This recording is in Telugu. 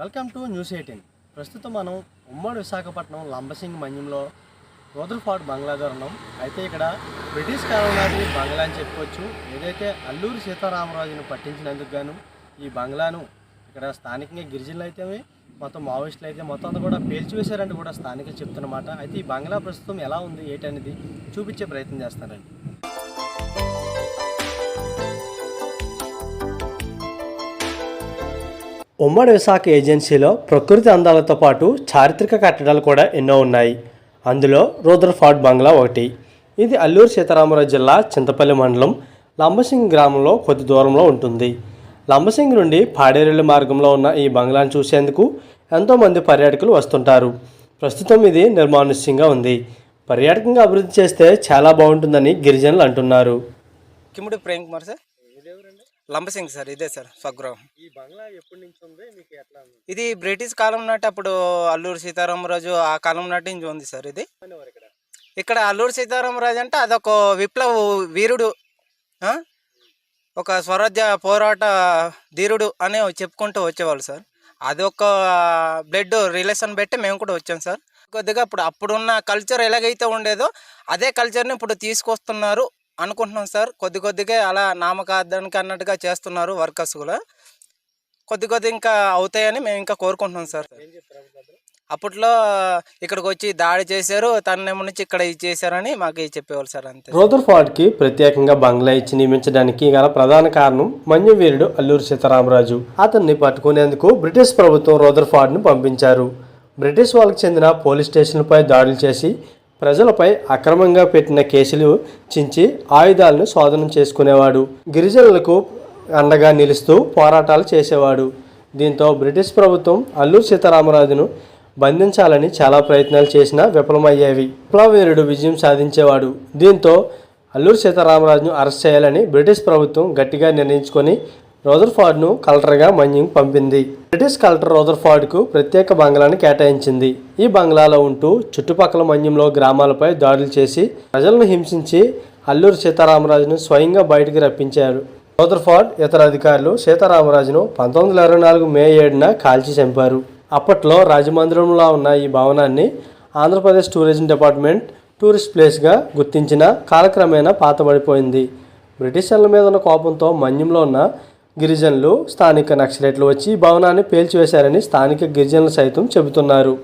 Welcome to news eighteen. ప్రస్తుతం మనం ఉమ్మడి విశాఖపట్నం లంబసింగ్ మన్యంలో రోదర్ఫార్డ్ బంగ్లా ఉన్నాం. అయితే ఇక్కడ బ్రిటిష్ కాలం నాటి బంగ్లా అని చెప్పుకోవచ్చు. ఏదైతే అల్లూరి సీతారామరాజును పట్టించినందుకు గాను ఈ బంగ్లాను ఇక్కడ స్థానికంగా గిరిజనులు అయితే మొత్తం మావోయిస్టులు అయితే మొత్తం అంతా కూడా పేల్చివేశారని కూడా స్థానికులు చెప్తున్నమాట. అయితే ఈ బంగ్లా ప్రస్తుతం ఎలా ఉంది ఏంటనేది చూపించే ప్రయత్నం చేస్తారండి ఉమ్మడి విశాఖ ఏజెన్సీలో ప్రకృతి అందాలతో పాటు చారిత్రక కట్టడాలు కూడా ఎన్నో ఉన్నాయి. అందులో రూద్రఫార్డ్ బంగ్లా ఒకటి ఇది అల్లూరు సీతారామరాజు జిల్లా చింతపల్లి మండలం లంబసింగ్ గ్రామంలో కొద్ది దూరంలో ఉంటుంది. లంబసింగ్ నుండి పాడేరుల మార్గంలో ఉన్న ఈ బంగ్లాను చూసేందుకు ఎంతోమంది పర్యాటకులు వస్తుంటారు. ప్రస్తుతం ఇది నిర్మానుష్యంగా ఉంది. పర్యాటకంగా అభివృద్ధి చేస్తే చాలా బాగుంటుందని గిరిజనులు అంటున్నారు. కిముడి ప్రేమ్ కుమార్ సార్. లంబసింగ్ సార్ ఇదే సార్ స్వగృహం. ఈ బంగ్లా ఎప్పటి నుంచి ఉంది? మీకు ఎట్లా ఇది బ్రిటిష్ కాలం నాటి అప్పుడు అల్లూరు సీతారామరాజు ఆ కాలం నాటి నుంచి ఉంది సార్ ఇది. ఇక్కడ? అల్లూరు సీతారామరాజు అంటే అదొక విప్లవ వీరుడు? ఒక స్వరాజ్య పోరాట ధీరుడు అనే చెప్పుకుంటూ వచ్చేవాళ్ళు సార్. అదొక బ్లడ్ రిలేషన్ పెట్టి మేము కూడా వచ్చాం సార్. కొద్దిగా ఇప్పుడు అప్పుడున్న కల్చర్ ఎలాగైతే ఉండేదో అదే కల్చర్ని ఇప్పుడు తీసుకొస్తున్నారు. అనుకుంటున్నాం సార్. కొద్ది కొద్దిగా అలా నామకార్థానికి అన్నట్టుగా చేస్తున్నారు వర్కర్స్ కూడా. కొద్ది కొద్ది ఇంకా అవుతాయని మేము ఇంకా కోరుకుంటున్నాం సార్. అప్పట్లో ఇక్కడికి వచ్చి దాడి చేశారు తనేమో నుంచి ఇక్కడ ఇది చేశారని మాకు చెప్పేవాళ్ళు సార్ అంతే రూదర్ఫార్డ్కి ప్రత్యేకంగా బంగ్లా ఇచ్చి నియమించడానికి గల ప్రధాన కారణం మన్య వీరుడు అల్లూరి సీతారామరాజు. అతన్ని పట్టుకునేందుకు బ్రిటిష్ ప్రభుత్వం రూదర్ఫార్డ్ను పంపించారు. బ్రిటిష్ వాళ్ళకి చెందిన పోలీస్ స్టేషన్లపై దాడులు చేసి ప్రజలపై అక్రమంగా పెట్టిన కేసులు చించి ఆయుధాలను స్వాధీనం చేసుకునేవాడు. గిరిజనులకు అండగా నిలుస్తూ పోరాటాలు చేసేవాడు. దీంతో బ్రిటిష్ ప్రభుత్వం అల్లూరు సీతారామరాజును బంధించాలని చాలా ప్రయత్నాలు చేసినా విఫలమయ్యేవి. విప్లవీరుడు విజయం సాధించేవాడు. దీంతో అల్లూరు సీతారామరాజును అరెస్ట్ చేయాలని బ్రిటిష్ ప్రభుత్వం గట్టిగా నిర్ణయించుకొని రోదర్ఫార్డ్ను కలెక్టర్గా మన్యింగ్ పంపింది. బ్రిటిష్ కలెక్టర్ రోదర్ఫార్డ్కు ప్రత్యేక బంగ్లాను కేటాయించింది. ఈ బంగ్లాలో ఉంటూ చుట్టుపక్కల మన్యంలో గ్రామాలపై దాడులు చేసి ప్రజలను హింసించి అల్లూరు సీతారామరాజును స్వయంగా బయటికి రప్పించారు. రోదర్ఫార్డ్ ఇతర అధికారులు సీతారామరాజును పంతొమ్మిది వందల ఇరవై నాలుగు మే ఏడున కాల్చి చంపారు. అప్పట్లో రాజమందిరంలో ఉన్న ఈ భవనాన్ని ఆంధ్రప్రదేశ్ టూరిజం డిపార్ట్మెంట్ టూరిస్ట్ ప్లేస్గా గుర్తించిన కాలక్రమేణా పాతబడిపోయింది. బ్రిటిషర్ల మీద ఉన్న కోపంతో మన్యంలో ఉన్న గిరిజనులు స్థానిక నక్సలైట్లు వచ్చి భవనాన్ని పేల్చివేశారని స్థానిక గిరిజనులు సైతం చెబుతున్నారు.